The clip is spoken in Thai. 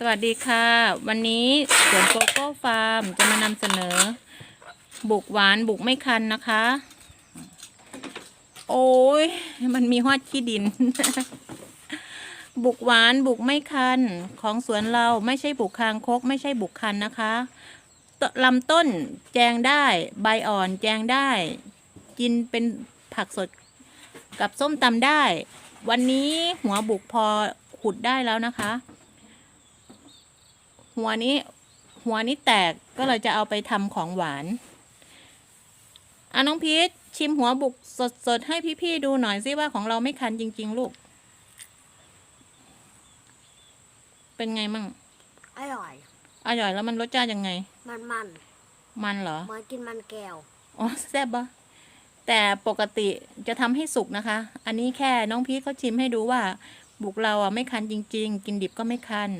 สวัสดีค่ะ วันนี้สวนโกโก้ฟาร์มจะมานำเสนอ บุกหวานบุกไม่คันนะคะ โอ้ยมันมีฮอดขี้ดิน บุกหวานบุกไม่คัน ของสวนเราไม่ใช่บุกคางคก ไม่ใช่บุกคันนะคะลำต้นแจงได้ใบอ่อนแจงได้ กินเป็นผักสดกับส้มตำได้ วันนี้หัวบุกพอขุดได้แล้วนะคะ หัวนี้ หัวนี้แตกก็เลยจะเอาไปทำของหวานอะน้องพีชชิมหัวบุกสดๆ ให้พี่ๆดูหน่อยสิว่าของเราไม่คันจริง ๆ ลูก เป็นไงมั่ง อร่อย อร่อยแล้วมันรสชาติยังไง มันมันมันเหรอเหมือนกินมันแก้ว อ๋อแซ่บปะแต่ปกติจะทำให้สุกนะคะ อันนี้แค่น้องพีชเขาชิมให้ดูว่า บุกเราอะไม่คันจริง ๆ กินดิบก็ไม่คัน